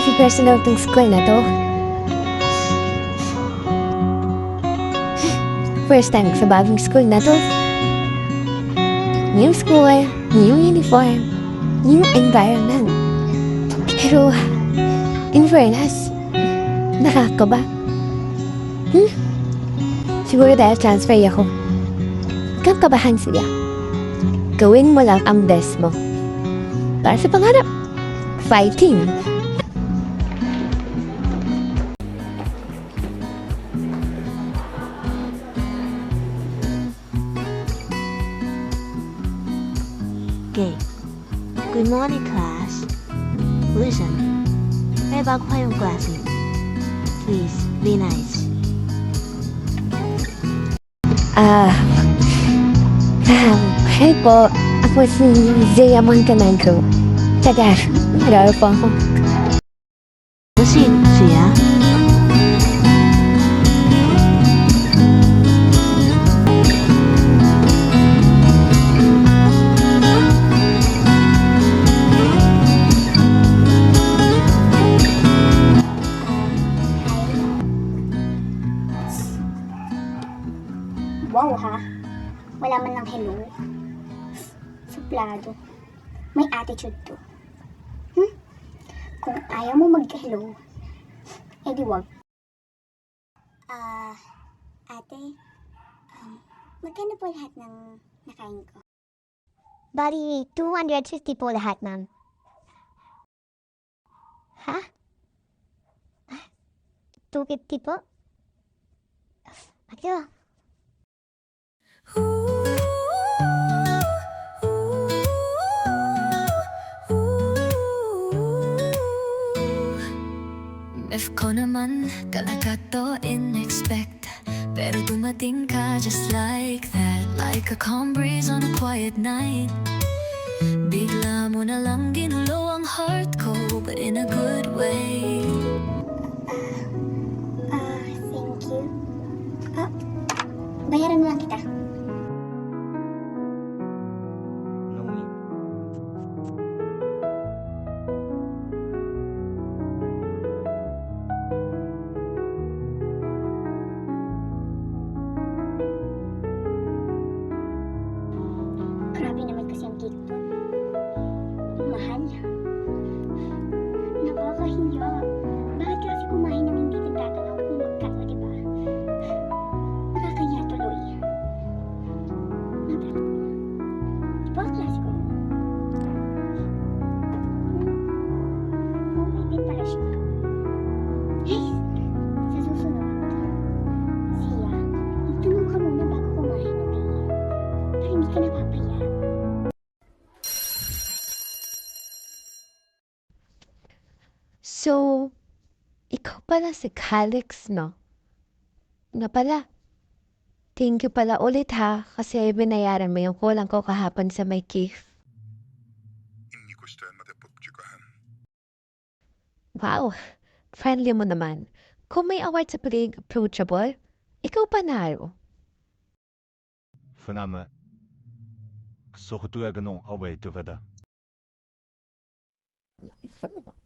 maganda pa i-prepare sa loob ng school na to. First time sa bagong school na to. New school, new uniform, new environment. Pero, in fairness, nakakaba. Hmm? Siguro dahil transfer ako. Huwag kang kabahan siya. Gawin mo lang ang best mo. Para sa pangarap. Fighting. Okay. Good morning, class. Listen. May bago kayong classmate. Please, be nice. Ah, um, hey po. Ako si Zaya Montenegro. Taga, nag po ako. Suplado. May attitude to. Hmm? Kung ayaw mo mag-hello, edi wag. Ah, ate, um, magkano po lahat ng nakain ko? Bali, 250 po lahat, ma'am. Ha? Ah, 250 po? Ano? If ko naman talaga to in-expect Pero dumating ka just like that Like a calm breeze on a quiet night Bigla mo na lang ginulo ang heart ko But in a good way Ah, thank you. Ah, bayaran mo lang kita. pala si Calix, no? Nga pala. Thank you pala ulit ha, kasi binayaran mo yung kulang ko kahapon sa may gift. Hindi ko siya matapagtsugahan. Wow, friendly mo naman. Kung may award sa pagiging approachable, ikaw panalo. 弗那么，所以都要个弄好为对不的。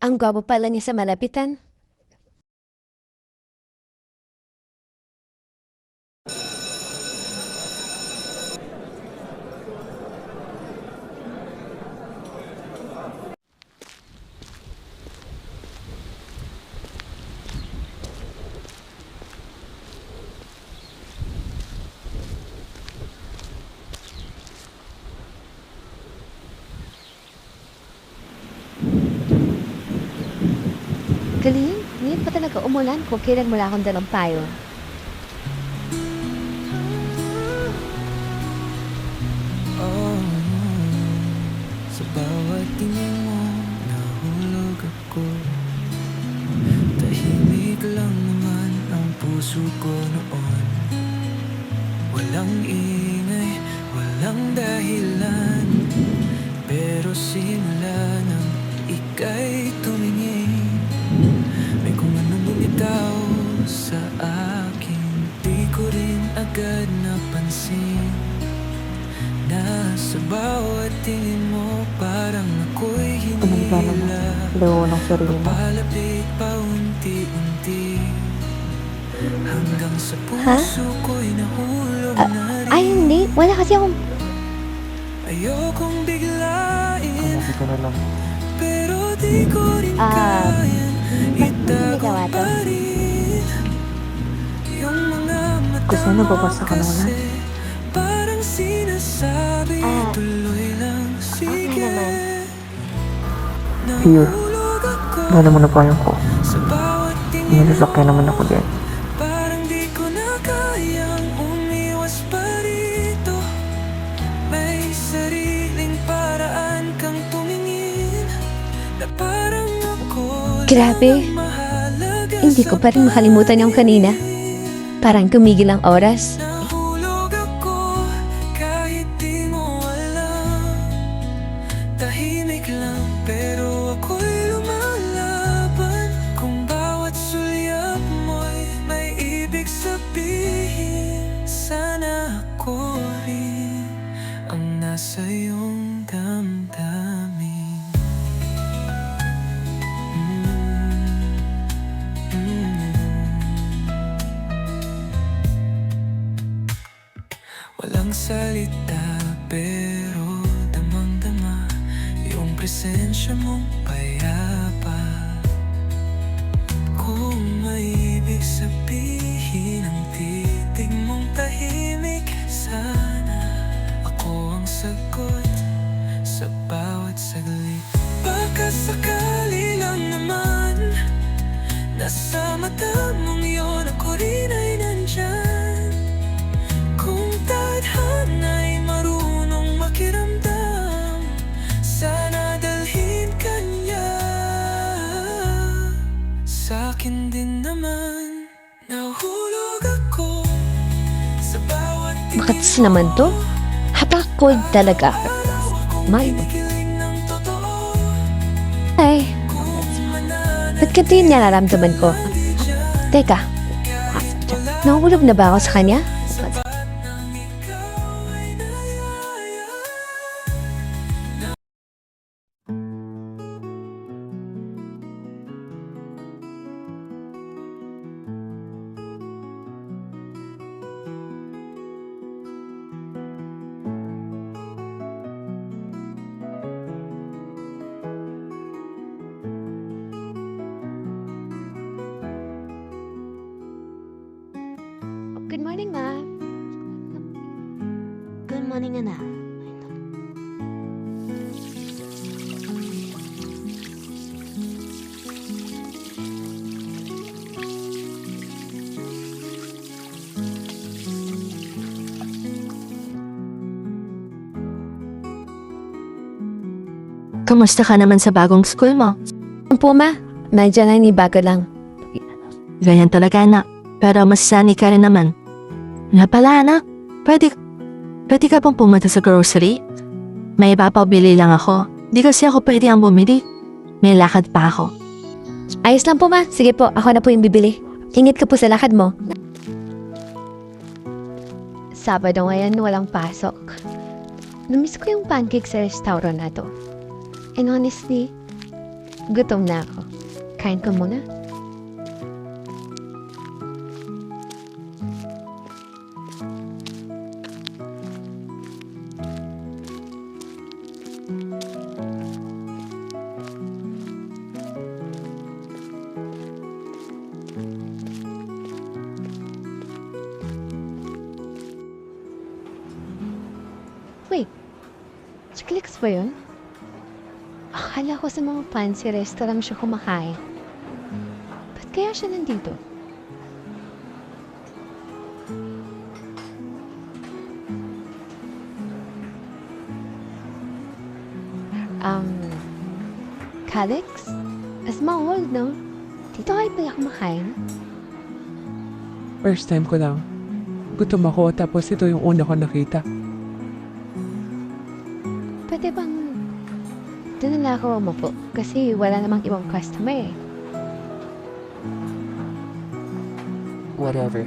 Ang gwapo pala niya sa malapitan. Umulan kung kailan mula akong dalang payo. Sa bawat tingin mo, nahulog Tahimik lang naman ang puso ko noon. Walang ingay, wala walang dahilan. Pero simula nang ika'y bawat tingin mo parang ako'y hinila Laro ng sarili mo. Papalapit pa unti-unti. Hanggang sa puso ko'y nahulog na rin. Ay, hindi. Wala kasi akong... Ayokong biglain. Kumuha ka na lang. Pero di ko rin Ah, kayang Itago pa rin. Yung mga mata mo kasi ako Gano'n mo na pa yung ko. May sasakyan naman ako din. Parang parang Grabe. Hindi ko pa rin makalimutan yung kanina. Parang tumigil ang oras. Bakit naman to? Hapak-cold talaga. Totoo Ay, ba't ganito yung nararamdaman ko? Teka, nahulog na ba ako sa kanya? Morning, ma. Good morning, anak. Kamusta ka naman sa bagong school mo? Ang puma, nandiyan lang ni bago lang. Ganyan talaga anak. Pero mas sani ka rin naman. Nga pala anak, pwede, pwede ka bang pumunta sa grocery? May ipapabili lang ako. Di kasi ako pwede ang bumili. May lakad pa ako. Ayos lang po, ma. Sige po, ako na po yung bibili. Ingit ka po sa lakad mo. Sabado ngayon, walang pasok. Namiss ko yung pancake sa restaurant na to. And honestly, gutom na ako. Kain ko muna. Clicks ba yun? Akala ko sa mga fancy restaurant siya kumakain. Ba't kaya siya nandito? Um, Calix? Small world, no? Dito kayo pala kumakain? First time ko lang. Gutom ako tapos ito yung una ko nakita. Na ako umupo kasi wala namang ibang customer eh. Whatever.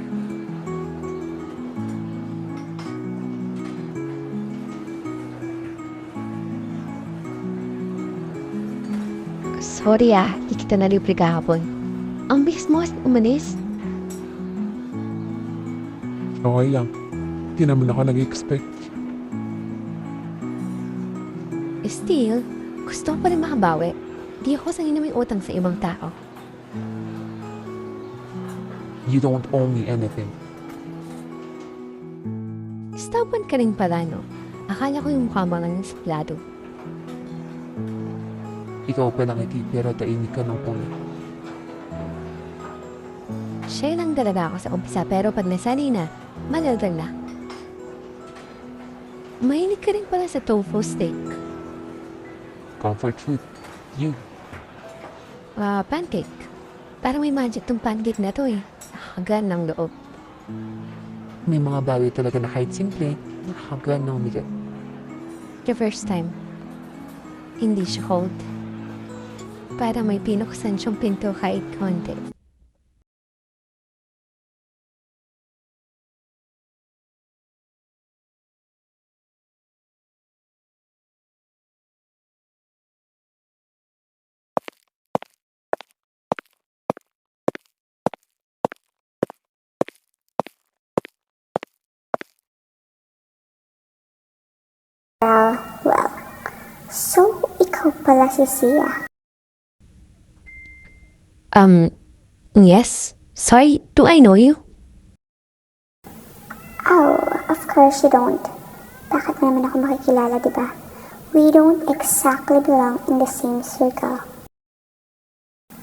Sorry ah, di kita nalibre kahapon. Ang bilis mo umalis. Okay lang. Hindi naman ako nag-expect. Still, gusto ko pa rin makabawi. Di ako sanay na may utang sa ibang tao. You don't owe me anything. Stubborn ka rin pala, no? Akala ko yung mukha mo lang ng suplado. Ikaw pa lang iti pero taimik ka ng puno. Siya lang talaga ako sa umpisa pero pag nasanay na, malaldag na. Mahilig ka rin pala sa tofu steak. Comfort food. You. Ah, pancake. Parang may magic tong pancake na to eh. Nakakagan ng loob. May mga bagay talaga na kahit simple, nakakagaan ng umigat. The first time, hindi siya cold. Para may pinuksan siyang pinto kahit konti. Well, so ikaw pala si Sia. Um, yes? Sorry, do I know you? Oh, of course you don't. Bakit naman ako makikilala, di ba? We don't exactly belong in the same circle.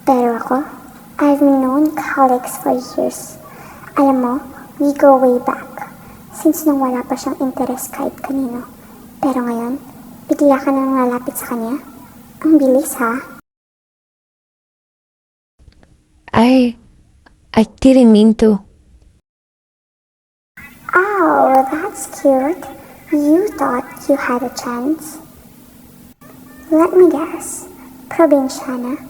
Pero ako, I've known colleagues for years. Alam mo, we go way back. Since nang wala pa siyang interest kahit kanino. Pero ngayon, bigla ka nang lalapit sa kanya. Ang bilis ha. I, I didn't mean to. Oh, that's cute. You thought you had a chance. Let me guess. Probinsyana.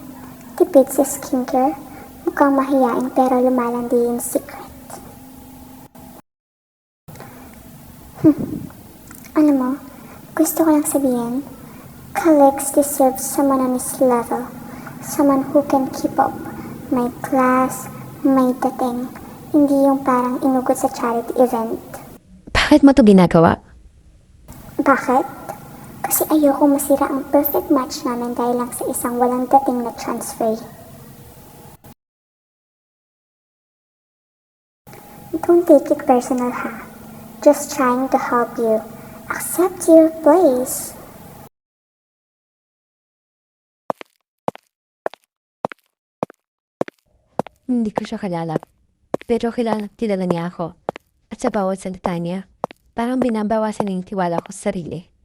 Tipid sa skincare. Mukhang mahiyain pero lumalandi yung secret. Hmm. Alam mo, gusto ko lang sabihin, colleagues deserve someone on his level. Someone who can keep up. May class, may dating. Hindi yung parang inugot sa charity event. Bakit mo to ginagawa? Bakit? Kasi ayoko masira ang perfect match namin dahil lang sa isang walang dating na transfer. Don't take it personal ha. Just trying to help you. Accept your place. Hindi ko siya kilala. Pero kilala, kilala niya ako. At sa bawat salita niya, parang binabawasan yung tiwala ko sa sarili.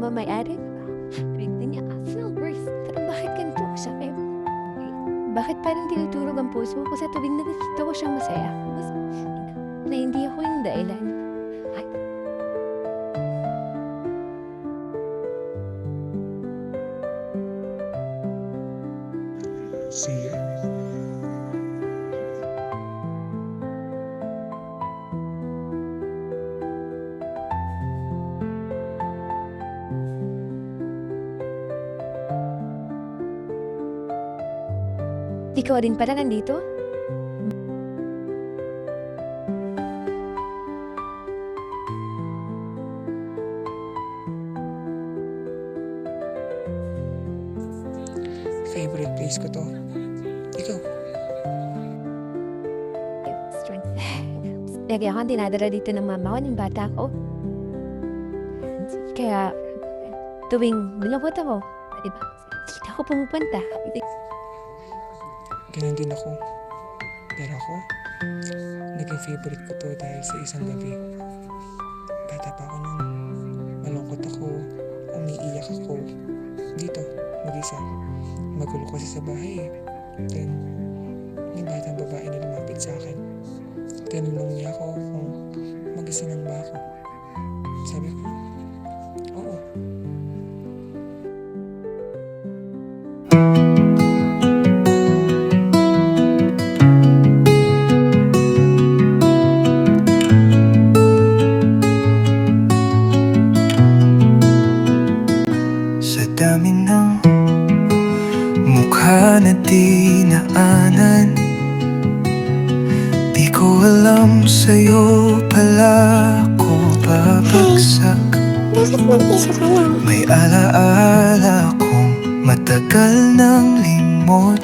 Siya pamamayari. Tuwing din niya, Arsenal Bruce, pero bakit ganito ako sa akin? Bakit parang tinuturog ang puso ko sa tuwing nakikita ko siyang masaya? Mas, na hindi ako yung dahilan. Ay. Ikaw rin pala nandito? Favorite place ko to. Ikaw. Lagi ako ang dinadala dito ng mama ko ng bata ko. Kaya, tuwing binabot ako, di ba? Dito ako pumupunta. Ganun din ako. Pero ako, naging favorite ko to dahil sa isang gabi. Bata pa ako nun. Malungkot ako. Umiiyak ako. Dito, mag-isa. Magulo kasi sa bahay eh. Then, may batang babae na lumapit sa akin. Tinanong niya ako kung mag-isa lang ba ako. Sabi ko, na di ko alam sa'yo pala ako babagsak? May alaala kong matagal ng limot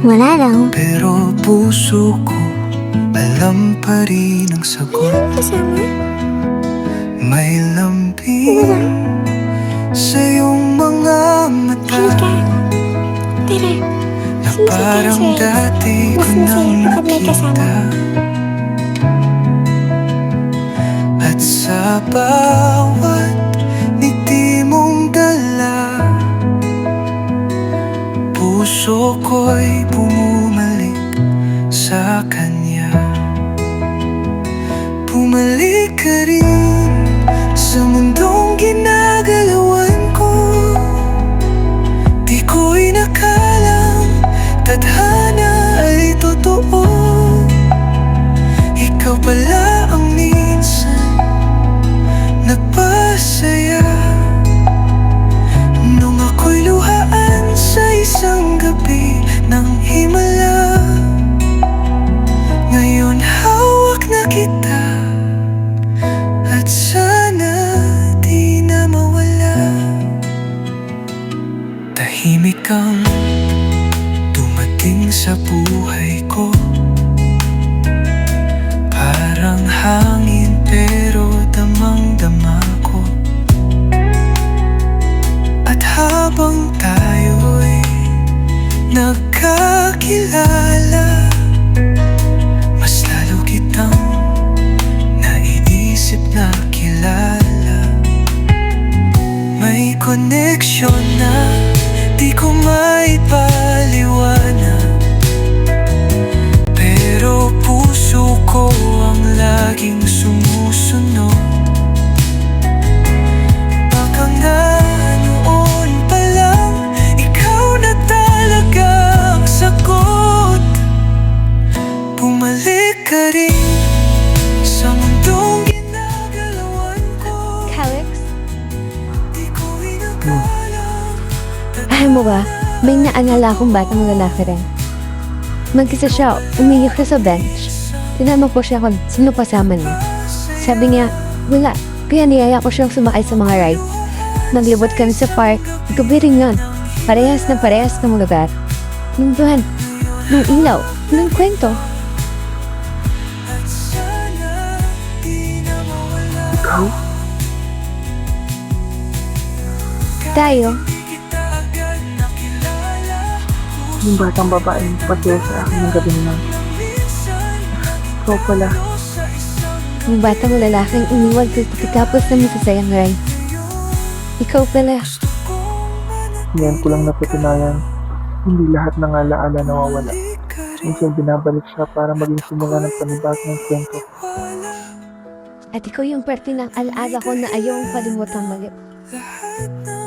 Wala lang. Pero puso ko alam pa rin ang sagot Kasama? May lambing sa iyong mga mata Tara. Na parang dati ko nang nakita. At sa bawat ngiti mong dala Puso ko'y bumumalik sa kanya. Bumalik ka rin sa mundong ginagalawan Tahimik may naalala akong batang lalaki rin. Mag-isa siya, umiyak siya sa bench. Tinanong ko siya kung sino kasama niya. Sabi niya, wala. Kaya niyaya ko siyang sumakay sa mga rides. Naglibot kami sa park. Gabi rin yun. Parehas na parehas ng lugar. Nung buwan, nung ilaw, nung kwento. Ikaw? Tayo, Yung batang babaeng pasaya sa akin ng gabi na. Ikaw pala. yung batang lalaking iniwan ko pagkatapos ng masasayang ride. Ikaw pala. Ngayon ko lang napatunayan. Hindi lahat ng alaala nawawala. Minsan binabalik siya para maging simula ng panibagong kwento. At ikaw yung parte ng alaala ko na ayong kalimutang mali. Lahat